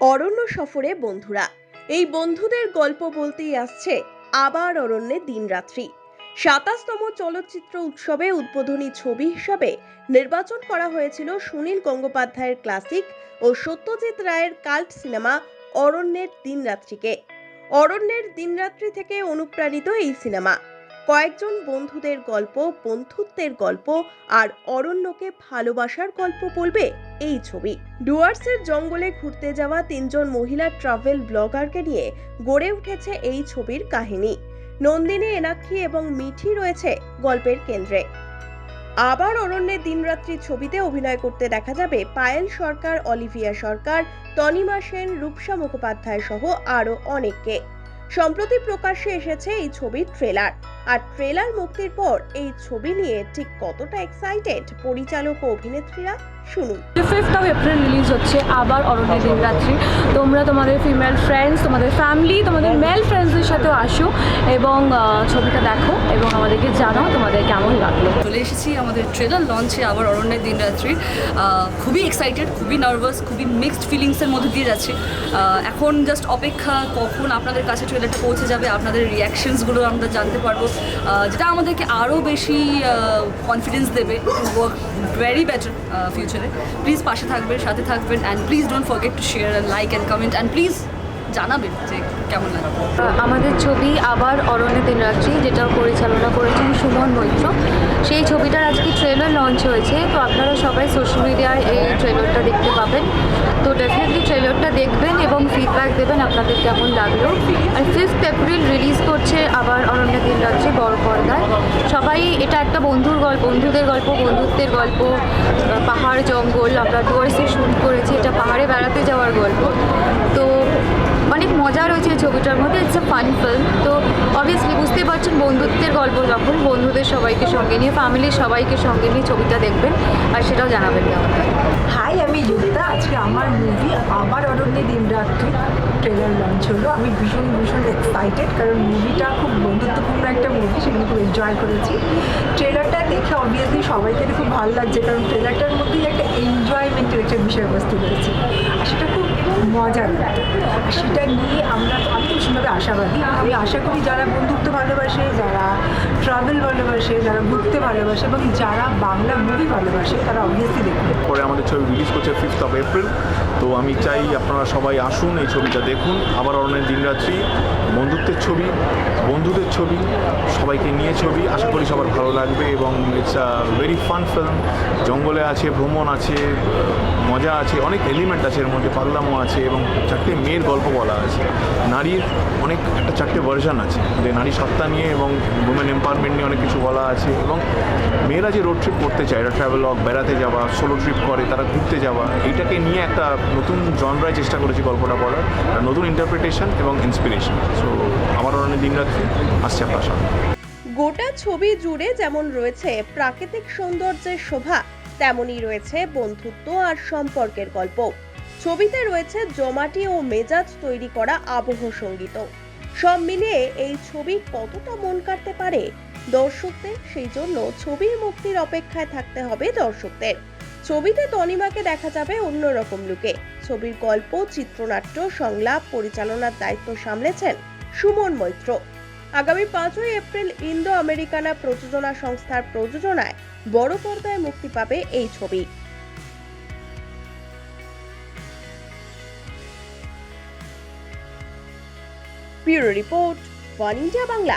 অরণ্য সফরে বন্ধুরা। এই বন্ধুদের গল্প বলতেই আসছে আবার অরণ্যে দিনরাত্রি সাতাশতম চলচ্চিত্র উৎসবে উদ্বোধনী ছবি হিসাবে নির্বাচন করা হয়েছিল সুনীল গঙ্গোপাধ্যায়ের ক্লাসিক ও সত্যজিৎ রায়ের কাল্ট সিনেমা অরণ্যের দিনরাত্রিকে অরণ্যের দিনরাত্রি থেকে অনুপ্রাণিত এই সিনেমা। কয়েকজন বন্ধুদের গল্প, বন্ধুত্বের গল্প আর অরণ্যকে ভালোবাসার গল্প বলবে এই ছবি। ডুয়ার্সের জঙ্গলে ঘুরতে যাওয়া তিনজন মহিলা ট্রাভেল ব্লগারকে নিয়ে গড়ে উঠেছে এই ছবির কাহিনী। নন্দিনী, এনাক্ষী এবং মিঠি রয়েছে গল্পের কেন্দ্রে। আবার অরণ্যের দিনরাত্রি ছবিতে অভিনয় করতে দেখা যাবে পায়েল সরকার, অলিভিয়া সরকার, তনিমা সেন, রূপসা মুখোপাধ্যায় সহ আরও অনেককে। সম্প্রতি প্রকাশ্যে এসেছে এই ছবির ট্রেলার। আর ট্রেলার মুক্তির পর এই ছবি নিয়ে ঠিক কতটা এক্সাইটেড পরিচালক ও অভিনেত্রীরা শুনুন। ফিফথ অফ এপ্রিল রিলিজ হচ্ছে আবার অরণ্যের দিন রাত্রি তোমরা তোমাদের ফিমেল ফ্রেন্ডস তোমাদের ফ্যামিলি তোমাদের মেল ফ্রেন্ডসদের সাথেও আসো এবং ছবিটা দেখো এবং আমাদেরকে জানাও তোমাদের কেমন লাগল। চলে এসেছি আমাদের ট্রেলার লঞ্চে আবার অরণ্যের দিন রাত্রি খুবই এক্সাইটেড খুবই নার্ভাস খুবই মিক্সড ফিলিংসের মধ্যে দিয়ে যাচ্ছে। এখন জাস্ট অপেক্ষা কখন আপনাদের কাছে ট্রেলারটা পৌঁছে যাবে আপনাদের রিয়াকশনসগুলো আমরা জানতে পারব। যেটা আমাদেরকে আরও বেশি কনফিডেন্স দেবে ওয়ার্ক ভেরি বেটার ফিউচারে প্লিজ পাশে থাকবেন, সাথে থাকবেন and please don't forget to share and like and comment and please জানাবেন যে কেমন লাগে আমাদের ছবি আবার অরণ্যের দিন রাত্রি, যেটা পরিচালনা করেছেন সুমন মৈত্র। সেই ছবিটার আজকে ট্রেলার লঞ্চ হয়েছে, তো আপনারা সবাই সোশ্যাল মিডিয়ায় এই ট্রেলারটা দেখতে পাবেন। তো ডেফিনেটলি ট্রেলারটা দেখবেন এবং ফিডব্যাক দেবেন আপনাদের কেমন লাগল। আর ফিফথ এপ্রিল রিলিজ করছে আবার অরণ্যের দিন রাত্রি, বড় পর্দায়। সবাই, এটা একটা বন্ধুর গল্প বন্ধুদের গল্প, বন্ধুত্বের গল্প। পাহাড়, জঙ্গল, আমরা ডুয়ার্সে শ্যুট করেছি, এটা পাহাড়ে বেড়াতে যাওয়ার গল্প। তো অনেক মজা রয়েছে এই ছবিটার মধ্যে ইটস এ ফান ফিল্ম তো অবভিয়াসলি বুঝতে পারছেন, বন্ধুত্বের গল্প যখন, বন্ধুদের সবাইকে সঙ্গে নিয়ে ফ্যামিলির সবাইকে সঙ্গে নিয়ে ছবিটা দেখবেন, আর সেটাও জানাবেন হয়। হাই আমি যুক্তা আজকে আমার মুভি আবার অরণ্যে দিন রাত্রি ট্রেলার লঞ্চ হলো। আমি ভীষণ ভীষণ এক্সাইটেড কারণ মুভিটা খুব বন্ধুত্বপূর্ণ একটা মুভি সেগুলো খুব এনজয় করেছি। ট্রেলারটা দেখে অবভিয়াসলি সবাইকে খুব ভালো লাগছে, কারণ ট্রেলারটার মধ্যেই একটা এনজয়মেন্টের একটা বিষয়বস্তু রয়েছে। আর সেটা মজার আর সেটা নিয়ে আমরা আমি ভীষণভাবে আশাবাদী। আমি আশা করি যারা বন্ধুত্ব ভালোবাসে, যারা ট্রাভেল ভালোবাসে, যারা ঘুরতে ভালোবাসে এবং যারা বাংলা মুভি ভালোবাসে, তারা অবভিয়াসলি দেখবে। পরে আমাদের ছবি রিলিজ করছে ফিফথ অফ এপ্রিল তো আমি চাই আপনারা সবাই আসুন, এই ছবিটা দেখুন। আবার অনেক দিন রাত্রি বন্ধুত্বের ছবি। বন্ধুদের ছবি, সবাইকে নিয়ে ছবি, আশা করি সবার ভালো লাগবে এবং it's a very fun film জঙ্গলে আছে, ভ্রমণ আছে, মজা আছে, অনেক এলিমেন্ট আছে এর মধ্যে, পাগলামো আছে এবং চারটে মেয়ের গল্প বলা আছে। নারীর অনেক, একটা চারটে ভার্সন আছে, যে নারী সত্তা নিয়ে এবং উমেন এম্পাওয়ারমেন্ট নিয়ে অনেক কিছু বলা আছে এবং মেয়েরা যে রোড ট্রিপ করতে চায় ট্রাভেল বেড়াতে যাওয়া সোলো ট্রিপ করে, তারা ঘুরতে যাওয়া, এইটাকে নিয়ে একটা নতুন জনরায় চেষ্টা করেছি গল্পটা বলার নতুন ইন্টারপ্রিটেশন এবং ইন্সপিরেশন সো আমার অনেক দিন রাত্রি আসছে আপনার গোটা ছবি জুড়ে যেমন রয়েছে প্রাকৃতিক সৌন্দর্যের শোভা, তেমনই রয়েছে বন্ধুত্ব আর সম্পর্কের গল্প। ছবিতে রয়েছে জমাটি ও মেজাজ তৈরি করা আবহ সংগীত। সব মিলিয়ে এই ছবি কতটা মন কাটতে পারে? দর্শকদের সেই জন্য ছবির মুক্তির অপেক্ষায় থাকতে হবে দর্শকদের। ছবিতে তনিমাকে দেখা যাবে অন্যরকম লুকে। ছবির গল্প, চিত্রনাট্য, সংলাপ পরিচালনার দায়িত্ব সামলেছেন সুমন মৈত্র। আগামী পাঁচই এপ্রিল ইন্দো আমেরিকানা প্রযোজনা সংস্থার প্রযোজনায় বড় পর্দায় মুক্তি পাবে এই ছবি। Bureau report, one India Bangla.